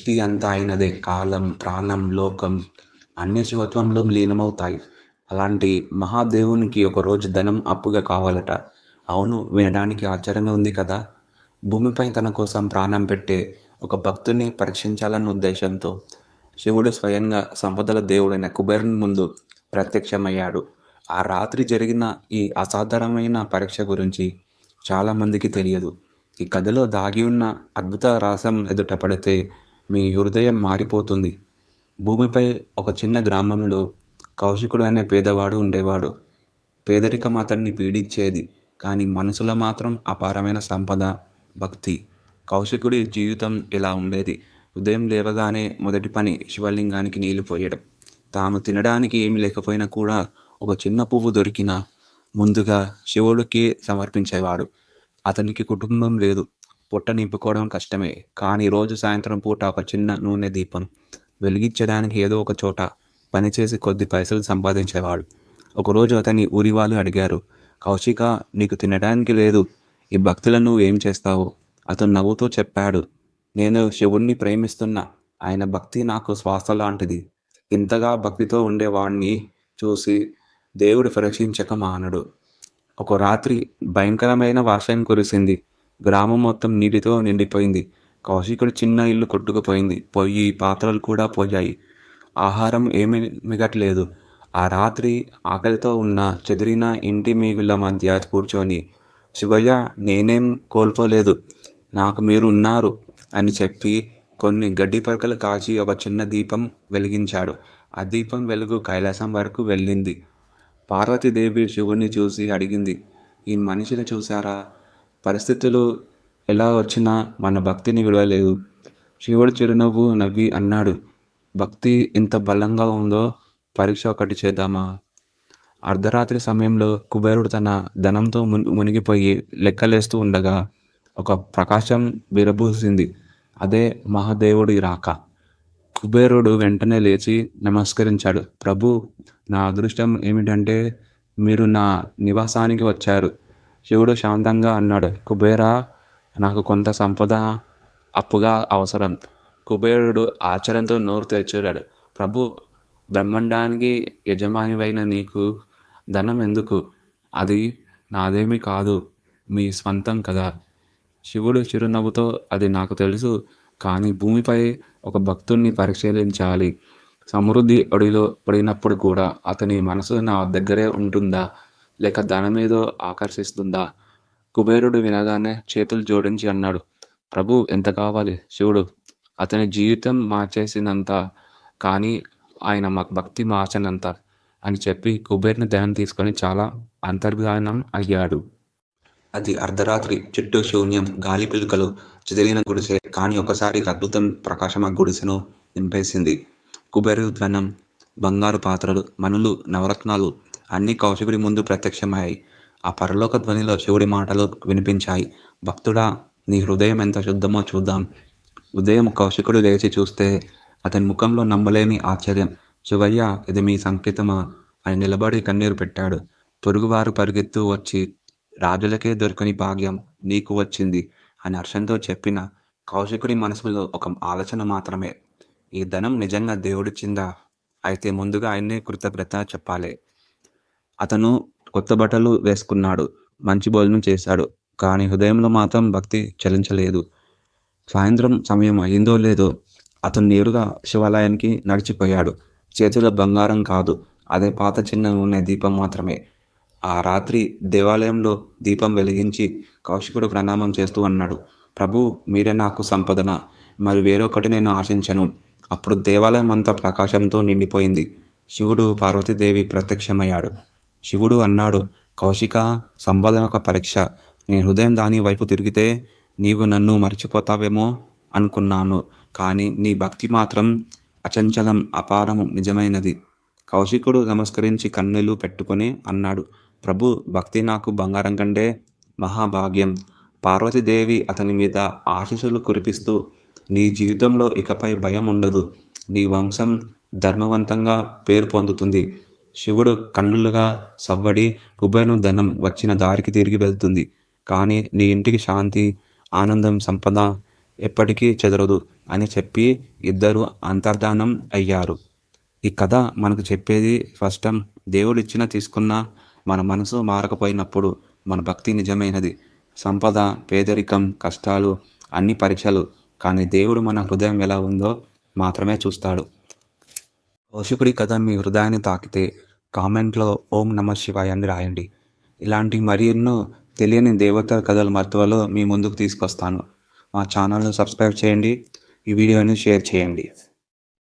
సృష్టి అంతా అయినదే. కాలం ప్రాణం లోకం అన్ని శివత్వంలో లీనమవుతాయి. అలాంటి మహాదేవునికి ఒకరోజు ధనం అప్పుగా కావాలట. అవును వినడానికి ఆశ్చర్యంగా ఉంది కదా. భూమిపై తన కోసం ప్రాణం పెట్టే ఒక భక్తుని పరీక్షించాలన్న ఉద్దేశంతో శివుడు స్వయంగా సంపదల దేవుడైన కుబేరుని ముందు ప్రత్యక్షమయ్యాడు. ఆ రాత్రి జరిగిన ఈ అసాధారణమైన పరీక్ష గురించి చాలామందికి తెలియదు. ఈ కథలో దాగి ఉన్న అద్భుత రహస్యం ఎదుట పడితే మీ హృదయం మారిపోతుంది. భూమిపై ఒక చిన్న గ్రామంలో కౌశికుడు అనే పేదవాడు ఉండేవాడు. పేదరికం అతన్ని పీడించేది కానీ మనసులో మాత్రం అపారమైన సంపద భక్తి. కౌశికుడి జీవితం ఇలా ఉండేది. ఉదయం లేవగానే మొదటి పని శివలింగానికి నీళ్ళు పోయడం. తాము తినడానికి ఏమి లేకపోయినా కూడా ఒక చిన్న పువ్వు దొరికినా ముందుగా శివుడికి సమర్పించేవాడు. అతనికి కుటుంబం లేదు. పుట్ట నింపుకోవడం కష్టమే. కానీ రోజు సాయంత్రం పూట ఒక చిన్న నూనె దీపం వెలిగించడానికి ఏదో ఒక చోట పనిచేసి కొద్ది పైసలు సంపాదించేవాడు. ఒకరోజు అతని ఊరి వాళ్ళు అడిగారు కౌశిక నీకు తినడానికి లేదు. ఈ భక్తులను ఏం చేస్తావు? అతను నవ్వుతూ చెప్పాడు నేను శివుణ్ణి ప్రేమిస్తున్నా. ఆయన భక్తి నాకు శ్వాస లాంటిది. ఇంతగా భక్తితో ఉండేవాడిని చూసి దేవుడు పరీక్షించక మానడు. ఒక రాత్రి భయంకరమైన వర్షం కురిసింది. గ్రామం మొత్తం నీటితో నిండిపోయింది. కౌశికుడు చిన్న ఇల్లు కొట్టుకుపోయింది. పొయ్యి పాత్రలు కూడా పోయాయి. ఆహారం ఏమీ మిగట్లేదు. ఆ రాత్రి ఆకలితో ఉన్న చెదిరిన ఇంటి మీగుల మధ్య కూర్చొని శివయ్య నేనేం కోల్పోలేదు. నాకు మీరు ఉన్నారు అని చెప్పి కొన్ని గడ్డి పరకలు కాచి ఒక చిన్న దీపం వెలిగించాడు. ఆ దీపం వెలుగు కైలాసం వరకు వెళ్ళింది. పార్వతీదేవి శివుని చూసి అడిగింది ఈ మనిషిని చూసారా పరిస్థితులు ఎలా వచ్చినా మన భక్తిని విడవలేదు. శివుడు చిరునవ్వు నవ్వి అన్నాడు భక్తి ఇంత బలంగా ఉందో? పరీక్ష ఒకటి చేద్దామా అర్ధరాత్రి సమయంలో కుబేరుడు తన ధనంతో మునిగిపోయి లెక్కలేస్తూ ఉండగా ఒక ప్రకాశం విరబూసింది. అదే మహాదేవుడి రాక కుబేరుడు వెంటనే లేచి నమస్కరించాడు ప్రభు నా అదృష్టం ఏమిటంటే మీరు నా నివాసానికి వచ్చారు. శివుడు శాంతంగా అన్నాడు కుబేరా నాకు కొంత సంపద అప్పుగా అవసరం. కుబేరుడు ఆశ్చర్యంతో నోరు తెచ్చాడు ప్రభు బ్రహ్మాండానికి యజమానివైన నీకు ధనం ఎందుకు? అది నాదేమీ కాదు మీ స్వంతం కదా. శివుడు చిరునవ్వుతో అది నాకు తెలుసు కానీ భూమిపై ఒక భక్తుణ్ణి పరిశీలించాలి. సమృద్ధి ఒడిలో పడినప్పుడు కూడా అతని మనసు నా దగ్గరే ఉంటుందా? లేక ధనమేదో ఆకర్షిస్తుందా? కుబేరుడు వినగానే చేతులు జోడించి అన్నాడు ప్రభు ఎంత కావాలి? శివుడు అతని జీవితం మార్చేసినంత కానీ ఆయన మాకు భక్తి మార్చనంత అని చెప్పి కుబేరుని ధనం తీసుకొని చాలా అంతర్ధానం అయ్యాడు. అది అర్ధరాత్రి చుట్టూ శూన్యం గాలి పిలుకలు చెదిరిన గుడిసె కానీ ఒకసారి అద్భుతం ప్రకాశం ఆ గుడిసెను నింపేసింది. కుబేరు ధనం బంగారు పాత్రలు మనులు నవరత్నాలు అన్ని కౌశికుడి ముందు ప్రత్యక్షమయ్యాయి ఆ పరలోక ధ్వనిలో శివుడి మాటలు వినిపించాయి. భక్తుడా నీ హృదయం ఎంత శుద్ధమో చూద్దాం. ఉదయం కౌశికుడు లేచి చూస్తే అతని ముఖంలో నమ్మలేని ఆశ్చర్యం. శివయ్య ఇది మీ సంకేతమా? అని నిలబడి కన్నీరు పెట్టాడు. పొరుగువారు పరిగెత్తు వచ్చి రాజులకే దొరకని భాగ్యం నీకు వచ్చింది అని హర్షంతో చెప్పిన కౌశికుడి మనసులో ఒక ఆలోచన మాత్రమే. ఈ ధనం నిజంగా దేవుడిచ్చిందా అయితే ముందుగా ఆయన్నే కృతజ్ఞత చెప్పాలి. అతను కొత్త బట్టలు వేసుకున్నాడు మంచి భోజనం చేశాడు కానీ హృదయంలో మాత్రం భక్తి చలించలేదు. సాయంత్రం సమయం అయిందో లేదో అతను నేరుగా శివాలయానికి నడిచిపోయాడు. చేతిలో బంగారం కాదు అదే పాత చిన్న నూనె దీపం మాత్రమే. ఆ రాత్రి దేవాలయంలో దీపం వెలిగించి కౌశికుడు ప్రణామం చేస్తూ అన్నాడు ప్రభు మీరే నాకు సంపదన మరి వేరొకటి నేను ఆశించను. అప్పుడు దేవాలయం అంతా ప్రకాశంతో నిండిపోయింది. శివుడు పార్వతీదేవి ప్రత్యక్షమయ్యాడు. శివుడు అన్నాడు కౌశిక సంపాదన ఒక పరీక్ష. నేను హృదయం దాని వైపు తిరిగితే నీవు నన్ను మర్చిపోతావేమో అనుకున్నాను. కానీ నీ భక్తి మాత్రం అచంచలం అపారము నిజమైనది. కౌశికుడు నమస్కరించి కన్నులు పెట్టుకొని అన్నాడు ప్రభు భక్తి నాకు బంగారం కంటే మహాభాగ్యం. పార్వతీదేవి అతని మీద ఆశీస్సులు కురిపిస్తూ నీ జీవితంలో ఇకపై భయం ఉండదు. నీ వంశం ధర్మవంతంగా పేరు పొందుతుంది. శివుడు కన్నులుగా సవ్వడి కుబేరును ధనం వచ్చిన దారికి తిరిగి వెళ్తుంది. కానీ నీ ఇంటికి శాంతి ఆనందం సంపద ఎప్పటికీ చెదరదు అని చెప్పి ఇద్దరు అంతర్ధానం అయ్యారు. ఈ కథ మనకు చెప్పేది స్పష్టం. దేవుడు ఇచ్చిన తీసుకున్న మన మనసు మారకపోయినప్పుడు మన భక్తి నిజమైనది. సంపద పేదరికం కష్టాలు అన్ని పరీక్షలు. కానీ దేవుడు మన హృదయం ఎలా ఉందో మాత్రమే చూస్తాడు. కౌశికుడి కథ మీ హృదయాన్ని తాకితే కామెంట్లో ఓం నమ శివాయ అని రాయండి. ఇలాంటి మరెన్నో తెలియని దేవత కథల మర్తవలో మీ ముందుకు తీసుకొస్తాను. మా ఛానల్ను సబ్స్క్రైబ్ చేయండి. ఈ వీడియోని షేర్ చేయండి.